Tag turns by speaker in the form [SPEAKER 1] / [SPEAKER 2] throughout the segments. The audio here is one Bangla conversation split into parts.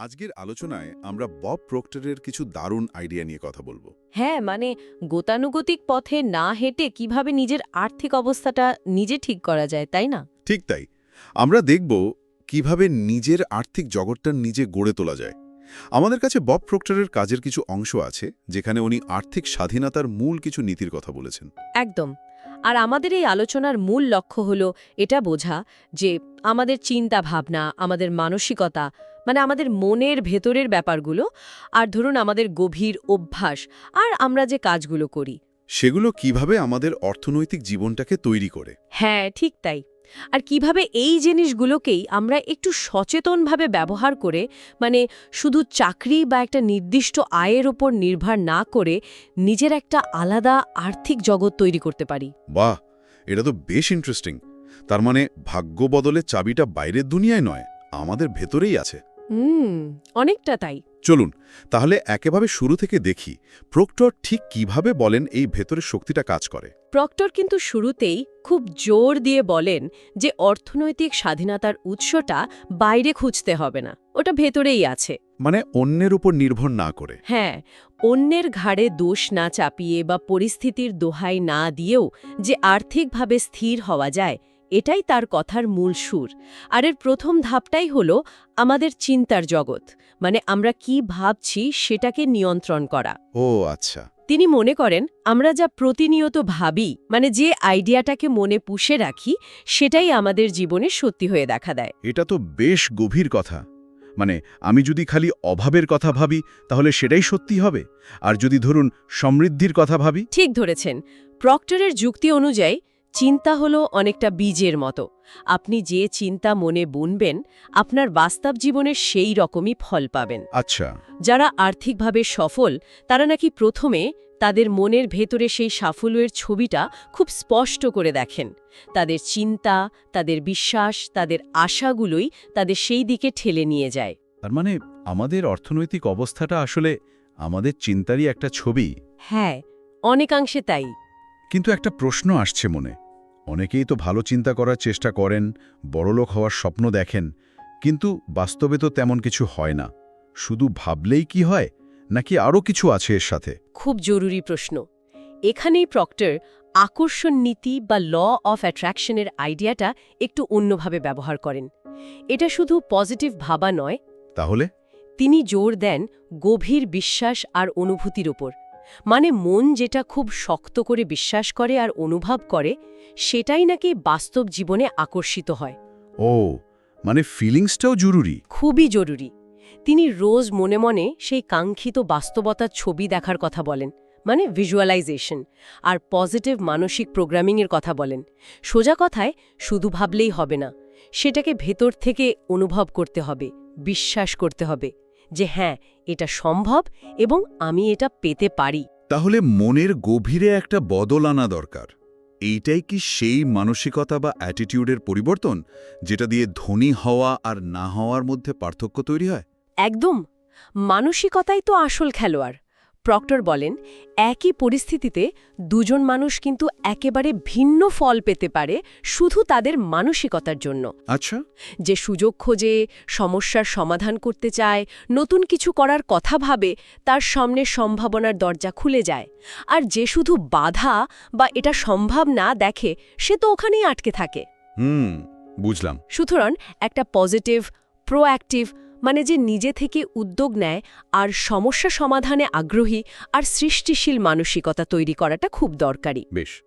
[SPEAKER 1] আজকের আলোচনায় আমরা বব প্রক্টরের কিছু দারুণ আইডিয়া নিয়ে কথা বলব।
[SPEAKER 2] হ্যাঁ মানে গতানুগতিক পথে না হেঁটে কীভাবে নিজের আর্থিক অবস্থাটা নিজে ঠিক করা যায় তাই না?
[SPEAKER 1] ঠিক তাই। আমরা দেখব কীভাবে নিজের আর্থিক জগৎটা নিজে গড়ে তোলা যায়। আমাদের কাছে বব প্রক্টরের কাজের কিছু অংশ আছে যেখানে উনি আর্থিক স্বাধীনতার মূল কিছু নীতির কথা বলেছেন।
[SPEAKER 2] একদম। আর আমাদের এই আলোচনার মূল লক্ষ্য হলো এটা বোঝা যে আমাদের চিন্তা ভাবনা আমাদের মানসিকতা মানে আমাদের মনের ভেতরের ব্যাপারগুলো আর ধরুন আমাদের গভীর অভ্যাস আর আমরা যে কাজগুলো করি।
[SPEAKER 1] সেগুলো কীভাবে আমাদের অর্থনৈতিক জীবনটাকে তৈরি করে?
[SPEAKER 2] হ্যাঁ ঠিক তাই। আর কীভাবে এই জিনিসগুলোকেই আমরা একটু সচেতনভাবে ব্যবহার করে মানে শুধু চাকরি বা একটা নির্দিষ্ট আয়ের ওপর নির্ভর না করে নিজের একটা আলাদা আর্থিক জগৎ তৈরি করতে পারি।
[SPEAKER 1] বাহ! এটা তো বেশ ইন্টারেস্টিং তার মানে ভাগ্য বদলে চাবিটা বাইরের দুনিয়ায় নয় আমাদের ভেতরেই আছে।
[SPEAKER 2] হুম অনেকটা তাই।
[SPEAKER 1] চলুন তাহলে একেভাবে শুরু থেকে দেখি প্রক্টর ঠিক কীভাবে বলেন এই ভেতরের শক্তিটা কাজ করে।
[SPEAKER 2] প্রক্টর কিন্তু শুরুতেই খুব জোর দিয়ে বলেন যে অর্থনৈতিক স্বাধীনতার উৎসটা বাইরে খুঁজতে হবে না ওটা ভেতরেই আছে।
[SPEAKER 1] মানে অন্যের উপর নির্ভর না করে।
[SPEAKER 2] হ্যাঁ অন্যের ঘাড়ে দোষ না চাপিয়ে বা পরিস্থিতির দোহাই না দিয়েও যে আর্থিকভাবে স্থির হওয়া যায় এটাই তার কথার মূল সুর। আর এর প্রথম ধাপটাই হল আমাদের চিন্তার জগৎ মানে আমরা কি ভাবছি সেটাকে নিয়ন্ত্রণ করা।
[SPEAKER 1] ও আচ্ছা।
[SPEAKER 2] তিনি মনে করেন আমরা যা প্রতিনিয়ত ভাবি মানে যে আইডিয়াটাকে মনে পুষে রাখি সেটাই আমাদের জীবনে সত্যি হয়ে দেখা দেয়।
[SPEAKER 1] এটা তো বেশ গভীর কথা। মানে আমি যদি খালি অভাবের কথা ভাবি তাহলে সেটাই সত্যি হবে? আর যদি ধরুন সমৃদ্ধির কথা ভাবি?
[SPEAKER 2] ঠিক ধরেছেন। প্রক্টরের যুক্তি অনুযায়ী চিন্তা হলো অনেকটা বীজের মতো। আপনি যে চিন্তা মনে বুনবেন আপনার বাস্তব জীবনের সেই রকমই ফল পাবেন।
[SPEAKER 1] আচ্ছা।
[SPEAKER 2] যারা আর্থিকভাবে সফল তারা নাকি প্রথমে তাদের মনের ভেতরে সেই সাফল্যের ছবিটা খুব স্পষ্ট করে দেখেন। তাদের চিন্তা তাদের বিশ্বাস তাদের আশাগুলোই তাদের সেই দিকে ঠেলে নিয়ে যায়।
[SPEAKER 1] তার মানে আমাদের অর্থনৈতিক অবস্থাটা আসলে আমাদের চিন্তারই একটা ছবি?
[SPEAKER 2] হ্যাঁ অনেকাংশে তাই।
[SPEAKER 1] কিন্তু একটা প্রশ্ন আসছে মনে। অনেকেই তো ভালো চিন্তা করার চেষ্টা করেন বড়লোক হওয়ার স্বপ্ন দেখেন কিন্তু বাস্তবে তো তেমন কিছু হয় না। শুধু ভাবলেই কি হয় নাকি আরও কিছু আছে এর সাথে?
[SPEAKER 2] খুব জরুরি প্রশ্ন। এখানেই প্রক্টর আকর্ষণ নীতি বা ল অফ অ্যাট্রাকশনের আইডিয়াটা একটু অন্যভাবে ব্যবহার করেন। এটা শুধু পজিটিভ ভাবা নয়।
[SPEAKER 1] তাহলে?
[SPEAKER 2] তিনি জোর দেন গভীর বিশ্বাস আর অনুভূতির ওপর। মানে মন যেটা খুব শক্ত করে বিশ্বাস করে আর অনুভব করে সেটাই নাকি বাস্তব জীবনে আকর্ষিত হয়।
[SPEAKER 1] ও মানে ফিলিংসটাও জরুরি?
[SPEAKER 2] খুবই জরুরি। তিনি রোজ মনে মনে সেই কাঙ্ক্ষিত বাস্তবতার ছবি দেখার কথা বলেন মানে ভিজুয়ালাইজেশন আর পজিটিভ মানসিক প্রোগ্রামিংয়ের কথা বলেন। সোজা কথায় শুধু ভাবলেই হবে না সেটাকে ভেতর থেকে অনুভব করতে হবে বিশ্বাস করতে হবে। যে হ্যাঁ এটা সম্ভব এবং আমি এটা পেতে পারি।
[SPEAKER 1] তাহলে মনের গভীরে একটা বদল আনা দরকার। এইটাই কি সেই মানসিকতা বা অ্যাটিটিউডের পরিবর্তন যেটা দিয়ে ধনী হওয়া আর না হওয়ার মধ্যে পার্থক্য তৈরি হয়?
[SPEAKER 2] একদম। মানসিকতাই তো আসল খেলোয়াড়। প্রক্টর বলেন একই পরিস্থিতিতে দুজন মানুষ কিন্তু একেবারে ভিন্ন ফল পেতে পারে শুধু তাদের মানসিকতার জন্য।
[SPEAKER 1] আচ্ছা।
[SPEAKER 2] যে সুযোগ খোঁজে সমস্যার সমাধান করতে চায় নতুন কিছু করার কথা ভাবে তার সামনে সম্ভাবনার দরজা খুলে যায়। আর যে শুধু বাধা বা এটা সম্ভব না দেখে সে তো ওখানেই আটকে থাকে।
[SPEAKER 1] হুম বুঝলাম।
[SPEAKER 2] সুতরাং একটা পজিটিভ প্রোঅ্যাক্টিভ মানে যে নিজে থেকে উদ্যোগ নেয় আর সমস্যা সমাধানে আগ্রহী আর সৃষ্টিশীল মানসিকতা তৈরি করাটা খুব দরকারি।
[SPEAKER 1] বেশ।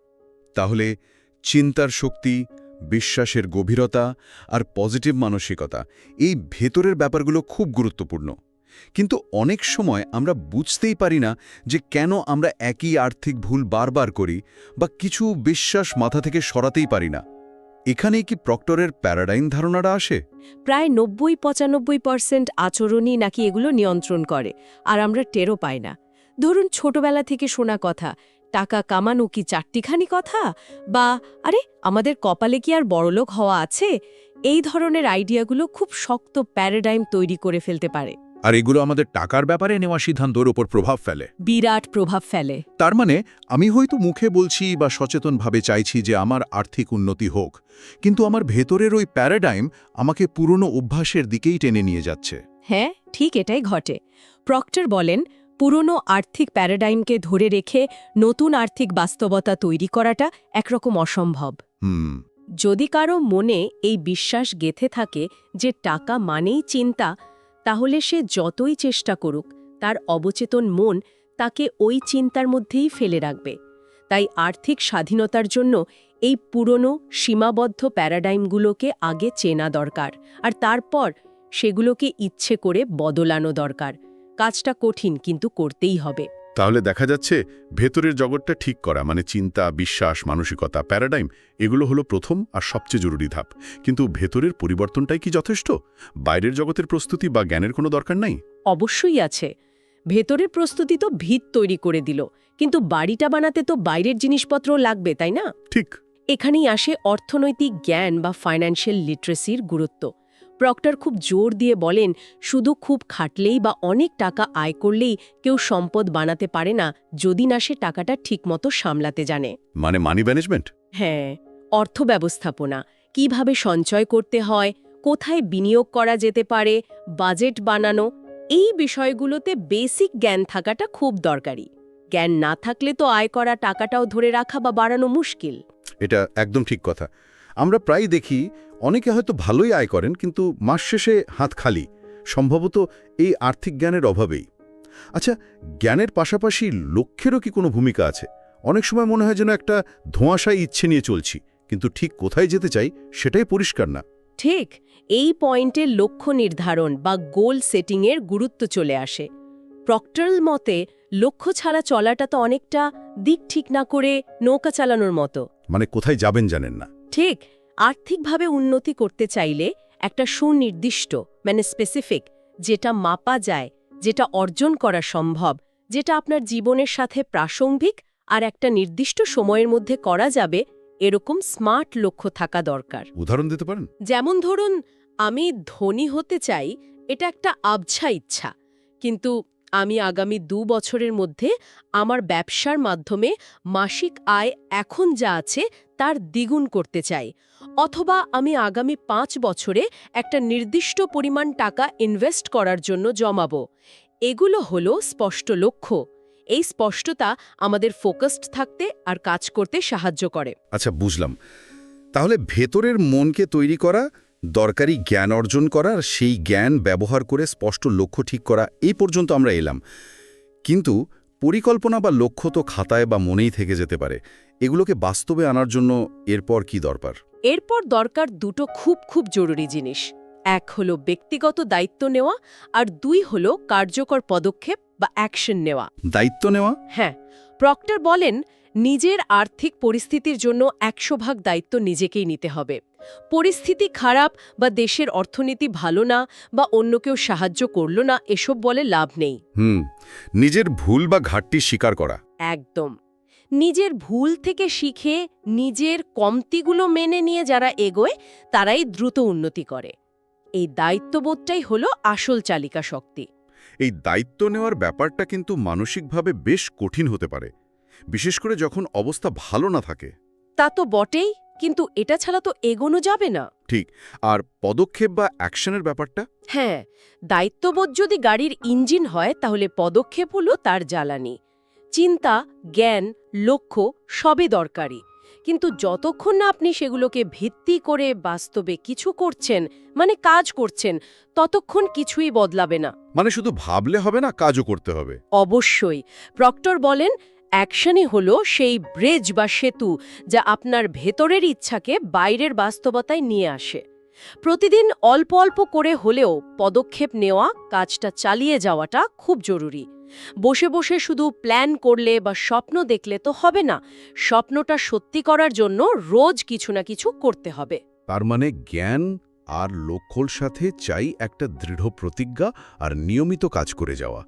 [SPEAKER 1] তাহলে চিন্তার শক্তি, বিশ্বাসের গভীরতা আর পজিটিভ মানসিকতা এই ভেতরের ব্যাপারগুলো খুব গুরুত্বপূর্ণ। কিন্তু অনেক সময় আমরা বুঝতেই পারি না যে কেন আমরা একই আর্থিক ভুল বারবার করি বা কিছু বিশ্বাস মাথা থেকে সরাতেই পারি না। এখানেই কি প্রক্টরের প্যারাডাইম ধারণাটা আসে?
[SPEAKER 2] প্রায় নব্বই পঁচানব্বই পার্সেন্ট আচরণই নাকি এগুলো নিয়ন্ত্রণ করে, আর আমরা টেরও পাই না। ধরুন ছোটবেলা থেকে শোনা কথা, টাকা কামানো কি চারটিখানি কথা? বা, আরে, আমাদের কপালে কি আর বড়লোক হওয়া আছে? এই ধরনের আইডিয়াগুলো খুব শক্ত প্যারাডাইম তৈরি করে ফেলতে পারে।
[SPEAKER 3] আর এগুলো আমাদের টাকার ব্যাপারে নেওয়া সিদ্ধান্তর ওপর প্রভাব ফেলে।
[SPEAKER 2] বিরাট প্রভাব ফেলে।
[SPEAKER 3] তার মানে আমি হয়তো মুখে বলছি বা সচেতনভাবে চাইছি যে আমার আর্থিক উন্নতি হোক কিন্তু আমার ভেতরের ওই প্যারাডাইম আমাকে পুরনো অভ্যাসের দিকেই টেনে নিয়ে যাচ্ছে।
[SPEAKER 2] হ্যাঁ ঠিক এটাই ঘটে। প্রক্টর বলেন পুরনো আর্থিক প্যারাডাইমকে ধরে রেখে নতুন আর্থিক বাস্তবতা তৈরি করাটা একরকম অসম্ভব।
[SPEAKER 1] হুম।
[SPEAKER 2] যদি কারও মনে এই বিশ্বাস গেথে থাকে যে টাকা মানেই চিন্তা তাহলে সে যতই চেষ্টা করুক, তার অবচেতন মন তাকে ওই চিন্তার মধ্যেই ফেলে রাখবে। তাই আর্থিক স্বাধীনতার জন্য এই পুরনো, সীমাবদ্ধ প্যারাডাইমগুলোকে আগে চেনা দরকার, আর তারপর সেগুলোকে ইচ্ছে করে বদলানো দরকার। কাজটা কঠিন, কিন্তু করতেই হবে।
[SPEAKER 4] তাহলে দেখা যাচ্ছে ভেতরের জগৎটা ঠিক করা মানে চিন্তা বিশ্বাস মানসিকতা প্যারাডাইম এগুলো হলো প্রথম আর সবচেয়ে জরুরি ধাপ। কিন্তু ভেতরের পরিবর্তনটাই কি যথেষ্ট? বাইরের জগতের প্রস্তুতি বা জ্ঞানের কোনো দরকার নাই?
[SPEAKER 2] অবশ্যই আছে। ভেতরের প্রস্তুতি তো ভিত তৈরি করে দিল কিন্তু বাড়িটা বানাতে তো বাইরের জিনিসপত্র লাগবে তাই না?
[SPEAKER 4] ঠিক।
[SPEAKER 2] এখানেই আসে অর্থনৈতিক জ্ঞান বা ফাইন্যান্সিয়াল লিটারেসির গুরুত্ব। প্রক্টর খুব জোর দিয়ে বলেন শুধু খুব খাটলেই বা অনেক টাকা আয় করলেই কেউ সম্পদ বানাতে পারে না যদি না সে টাকাটা ঠিকমতো সামলাতে জানে।
[SPEAKER 4] মানে মানি ম্যানেজমেন্ট
[SPEAKER 2] হ্যাঁ অর্থ ব্যবস্থাপনা। কীভাবে সঞ্চয় করতে হয় কোথায় বিনিয়োগ করা যেতে পারে বাজেট বানানো এই বিষয়গুলোতে বেসিক জ্ঞান থাকাটা খুব দরকারি। জ্ঞান না থাকলে তো আয় করা টাকাটাও ধরে রাখা বা বাড়ানো মুশকিল।
[SPEAKER 1] এটা একদম ঠিক কথা। আমরা প্রায় দেখি অনেকে হয়তো ভালোই আয় করেন কিন্তু মাস শেষে হাত খালি সম্ভবত এই আর্থিক জ্ঞানের অভাবেই। আচ্ছা জ্ঞানের পাশাপাশি লক্ষ্যেরও কি কোনো ভূমিকা আছে? অনেক সময় মনে হয় যেন একটা ধোঁয়াশায় ইচ্ছে নিয়ে চলছি কিন্তু ঠিক কোথায় যেতে চাই সেটাই পরিষ্কার না।
[SPEAKER 2] ঠিক এই পয়েন্টে লক্ষ্য নির্ধারণ বা গোল সেটিংয়ের গুরুত্ব চলে আসে। প্রক্টরাল মতে লক্ষ্য ছাড়া চলাটা তো অনেকটা দিক ঠিক না করে নৌকা চালানোর মতো।
[SPEAKER 1] মানে কোথায় যাবেন জানেন না।
[SPEAKER 2] ঠিক আর্থিকভাবে উন্নতি করতে চাইলে একটা সুনির্দিষ্ট মানে স্পেসিফিক যেটা মাপা যায় যেটা অর্জন করা সম্ভব যেটা আপনার জীবনের সাথে প্রাসঙ্গিক আর একটা নির্দিষ্ট সময়ের মধ্যে করা যাবে এরকম স্মার্ট লক্ষ্য থাকা দরকার।
[SPEAKER 1] উদাহরণ দিতে পারেন?
[SPEAKER 2] যেমন ধরুন আমি ধনী হতে চাই এটা একটা আবছা ইচ্ছা কিন্তু আমি আগামী দু বছরের মধ্যে আমার ব্যবসার মাধ্যমে মাসিক আয় এখন যা আছে তার দ্বিগুণ করতে চাই। অথবা আমি আগামী পাঁচ বছরে একটা নির্দিষ্ট পরিমাণ টাকা ইনভেস্ট করার জন্য জমাবো। এগুলো হলো স্পষ্ট লক্ষ্য। এই স্পষ্টতা আমাদের ফোকাসড থাকতে আর কাজ করতে সাহায্য করে।
[SPEAKER 1] আচ্ছা বুঝলাম। তাহলে ভেতরের মনকে তৈরি করা দরকারি জ্ঞান অর্জন করার সেই জ্ঞান ব্যবহার করে স্পষ্ট লক্ষ্য ঠিক করা এই পর্যন্ত আমরা এলাম। কিন্তু পরিকল্পনা বা লক্ষ্য তো খাতায় বা মনেই থেকে যেতে পারে। এগুলোকে বাস্তবে আনার জন্য এরপর কি দরকার?
[SPEAKER 2] এরপর দরকার দুটো খুব খুব জরুরি জিনিস। এক হলো ব্যক্তিগত দায়িত্ব নেওয়া আর দুই হলো কার্যকর পদক্ষেপ বা অ্যাকশন নেওয়া।
[SPEAKER 1] দায়িত্ব নেওয়া?
[SPEAKER 2] হ্যাঁ প্রক্টর বলেন নিজের আর্থিক পরিস্থিতির জন্য একশো ভাগ দায়িত্ব নিজেকেই নিতে হবে। পরিস্থিতি খারাপ বা দেশের অর্থনীতি ভালো না বা অন্য কেউ সাহায্য করল না এসব বলে লাভ নেই।
[SPEAKER 1] হুম নিজের ভুল বা ঘাটতি স্বীকার করা।
[SPEAKER 2] একদম। নিজের ভুল থেকে শিখে নিজের কমতিগুলো মেনে নিয়ে যারা এগোয় তারাই দ্রুত উন্নতি করে। এই দায়িত্ববোধটাই হলো আসল চালিকা শক্তি
[SPEAKER 1] এই দায়িত্ব নেওয়ার ব্যাপারটা কিন্তু মানসিকভাবে বেশ কঠিন হতে পারে বিশেষ করে যখন অবস্থা ভালো না থাকে।
[SPEAKER 2] তা তো বটেই কিন্তু এটা ছাড়া তো এগোনো যাবে না।
[SPEAKER 1] ঠিক আর পদক্ষেপ বা অ্যাকশনের ব্যাপারটা?
[SPEAKER 2] হ্যাঁ দায়িত্ববোধ যদি গাড়ির ইঞ্জিন হয় তাহলে পদক্ষেপ হলো তার জ্বালানি। চিন্তা জ্ঞান লক্ষ্য সবই দরকারি। কিন্তু যতক্ষণ না আপনি সেগুলোকে ভিত্তি করে বাস্তবে কিছু করছেন মানে কাজ করছেন ততক্ষণ কিছুই বদলাবে না।
[SPEAKER 1] মানে শুধু ভাবলে হবে না কাজও করতে হবে।
[SPEAKER 2] অবশ্যই। প্রক্টর বলেন অ্যাকশনই হলো সেই ব্রিজ বা সেতু যা আপনার ভেতরের ইচ্ছাকে বাইরের বাস্তবতায় নিয়ে আসে। প্রতিদিন অল্প অল্প করে হলেও পদক্ষেপ নেওয়া কাজটা চালিয়ে যাওয়াটা খুব জরুরি। বসে বসে শুধু প্ল্যান করলে বা স্বপ্ন দেখলে তো হবে না স্বপ্নটা সত্যি করার জন্য রোজ কিছু না কিছু করতে হবে।
[SPEAKER 1] তার মানে জ্ঞান আর লক্ষ্যর সাথে চাই একটা দৃঢ় প্রতিজ্ঞা আর নিয়মিত কাজ করে যাওয়া।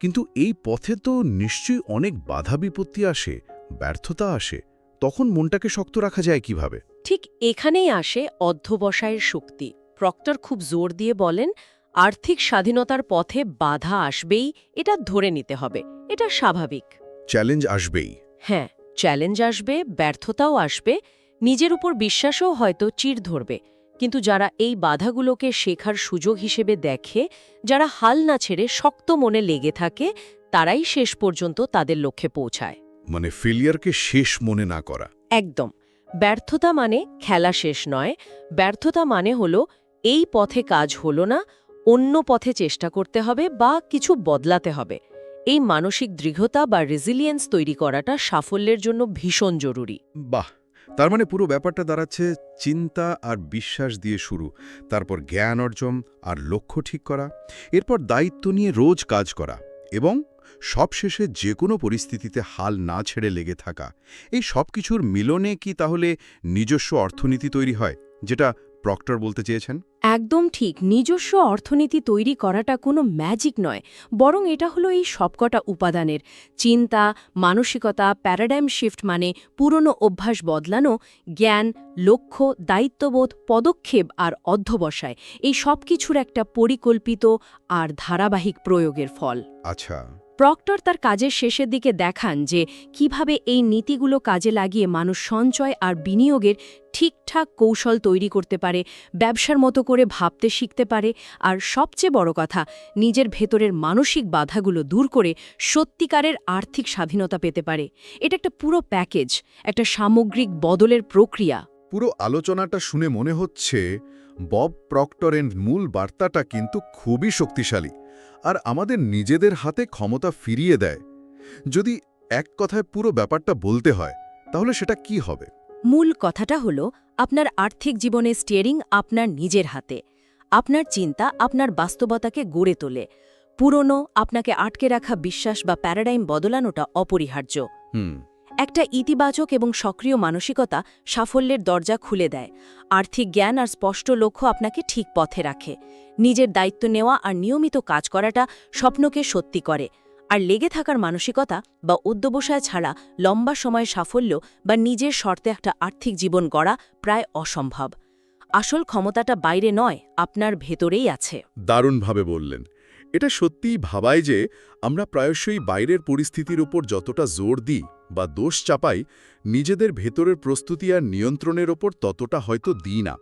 [SPEAKER 1] কিন্তু এই পথে তো নিশ্চয়ই অনেক বাধা বিপত্তি আসে ব্যর্থতা আসে তখন মনটাকে শক্ত রাখা যায় কীভাবে?
[SPEAKER 2] ঠিক এখানেই আসে অধ্যবসায়ের শক্তি। প্রক্টর খুব জোর দিয়ে বলেন আর্থিক স্বাধীনতার পথে বাধা আসবেই এটা ধরে নিতে হবে। এটা স্বাভাবিক।
[SPEAKER 1] চ্যালেঞ্জ আসবেই।
[SPEAKER 2] হ্যাঁ চ্যালেঞ্জ আসবে ব্যর্থতাও আসবে নিজের উপর বিশ্বাসও হয়তো চির ধরবে। কিন্তু যারা এই বাধাগুলোকে শেখার সুযোগ হিসেবে দেখে যারা হাল না ছেড়ে শক্ত মনে লেগে থাকে তারাই শেষ পর্যন্ত তাদের লক্ষ্যে পৌঁছায়।
[SPEAKER 1] মানে ফেলিয়ারকে শেষ মনে না করা।
[SPEAKER 2] একদম। ব্যর্থতা মানে খেলা শেষ নয়। ব্যর্থতা মানে হলো এই পথে কাজ হলো না অন্য পথে চেষ্টা করতে হবে বা কিছু বদলাতে হবে। এই মানসিক দৃঢ়তা বা রেজিলিয়েন্স তৈরি করাটা সাফল্যের জন্য ভীষণ জরুরি।
[SPEAKER 1] বাহ! তার মানে পুরো ব্যাপারটা দাঁড়াচ্ছে চিন্তা আর বিশ্বাস দিয়ে শুরু, তারপর জ্ঞান অর্জন আর লক্ষ্য ঠিক করা, এরপর দায়িত্ব নিয়ে রোজ কাজ করা এবং সবশেষে যে কোনো পরিস্থিতিতে হাল না ছেড়ে লেগে থাকা। এই সব কিছুর মিলনে কি তাহলে নিজস্ব অর্থনীতি তৈরি হয়, যেটা প্রক্টর বলতে চেয়েছেন?
[SPEAKER 2] একদম ঠিক। নিজস্ব অর্থনীতি তৈরি করাটা কোনো ম্যাজিক নয় বরং এটা হলো এই সবকটা উপাদানের। চিন্তা মানসিকতা প্যারাডাইম শিফট মানে পুরনো অভ্যাস বদলানো জ্ঞান লক্ষ্য দায়িত্ববোধ পদক্ষেপ আর অধ্যবসায়। এই সব কিছুর একটা পরিকল্পিত আর ধারাবাহিক প্রয়োগের ফল।
[SPEAKER 1] আচ্ছা।
[SPEAKER 2] প্রক্টর তার কাজের শেষের দিকে দেখান যে কীভাবে এই নীতিগুলো কাজে লাগিয়ে মানুষ সঞ্চয় আর বিনিয়োগের ঠিকঠাক কৌশল তৈরি করতে পারে, ব্যবসার মতো করে ভাবতে শিখতে পারে আর সবচেয়ে বড় কথা, নিজের ভেতরের মানসিক বাধাগুলো দূর করে সত্যিকারের আর্থিক স্বাধীনতা পেতে পারে। এটা একটা পুরো প্যাকেজ, একটা সামগ্রিক বদলের প্রক্রিয়া।
[SPEAKER 1] পুরো আলোচনাটা শুনে মনে হচ্ছে, বব প্রক্টরের মূল বার্তাটা কিন্তু খুবই শক্তিশালী। আর আমাদের নিজেদের হাতে ক্ষমতা ফিরিয়ে দেয়। যদি এক কথায় পুরো ব্যাপারটা বলতে হয় তাহলে সেটা কি হবে?
[SPEAKER 2] মূল কথাটা হলো আপনার আর্থিক জীবনে স্টিয়ারিং আপনার নিজের হাতে। আপনার চিন্তা আপনার বাস্তবতাকে গড়ে তোলে। পুরনো আপনাকে আটকে রাখা বিশ্বাস বা প্যারাডাইম বদলানোটা অপরিহার্য।
[SPEAKER 1] হুম।
[SPEAKER 2] একটা ইতিবাচক এবং সক্রিয় মানসিকতা সাফল্যের দরজা খুলে দেয়। আর্থিক জ্ঞান আর স্পষ্ট লক্ষ্য আপনাকে ঠিক পথে রাখে। নিজের দায়িত্ব নেওয়া আর নিয়মিত কাজ করাটা স্বপ্নকে সত্যি করে। আর লেগে থাকার মানসিকতা বা অধ্যবসায় ছাড়া লম্বা সময় সাফল্য বা নিজের শর্তে একটা আর্থিক জীবন গড়া প্রায় অসম্ভব। আসল ক্ষমতাটা বাইরে নয়, আপনার ভেতরেই আছে।
[SPEAKER 1] দারুণভাবে বললেন। এটা সত্যিই ভাবায় যে আমরা প্রায়শই বাইরের পরিস্থিতির উপর যতটা জোর দিই বা দোষ চাপাই, নিজেদের ভেতরের প্রস্তুতি আর নিয়ন্ত্রণের ওপর ততটা হয়তো দিই না।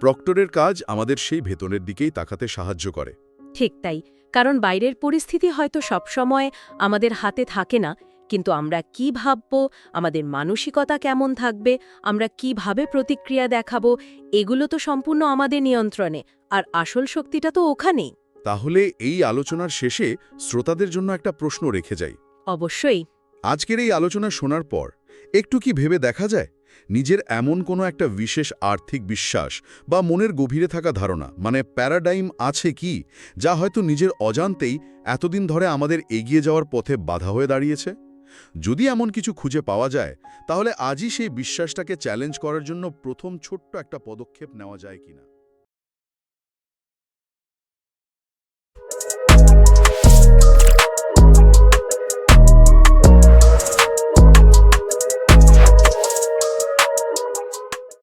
[SPEAKER 1] প্রক্টরের কাজ আমাদের সেই ভেতরের দিকেই তাকাতে সাহায্য করে।
[SPEAKER 2] ঠিক তাই, কারণ বাইরের পরিস্থিতি হয়তো সবসময় আমাদের হাতে থাকে না, কিন্তু আমরা কি ভাবব, আমাদের মানসিকতা কেমন থাকবে, আমরা কীভাবে প্রতিক্রিয়া দেখাবো, এগুলো তো সম্পূর্ণ আমাদের নিয়ন্ত্রণে, আর আসল শক্তিটা তো ওখানেই।
[SPEAKER 1] তাহলে এই আলোচনার শেষে শ্রোতাদের জন্য একটা প্রশ্ন রেখে যাই।
[SPEAKER 2] অবশ্যই।
[SPEAKER 1] আজকের এই আলোচনা শোনার পর একটু কি ভেবে দেখা যায়? নিজের এমন কোনো একটা বিশেষ আর্থিক বিশ্বাস বা মনের গভীরে থাকা ধারণা মানে প্যারাডাইম আছে কি যা হয়তো নিজের অজান্তেই এতদিন ধরে আমাদের এগিয়ে যাওয়ার পথে বাধা হয়ে দাঁড়িয়েছে? যদি এমন কিছু খুঁজে পাওয়া যায় তাহলে আজই সেই বিশ্বাসটাকে চ্যালেঞ্জ করার জন্য প্রথম ছোট্ট একটা পদক্ষেপ নেওয়া যায় কিনা?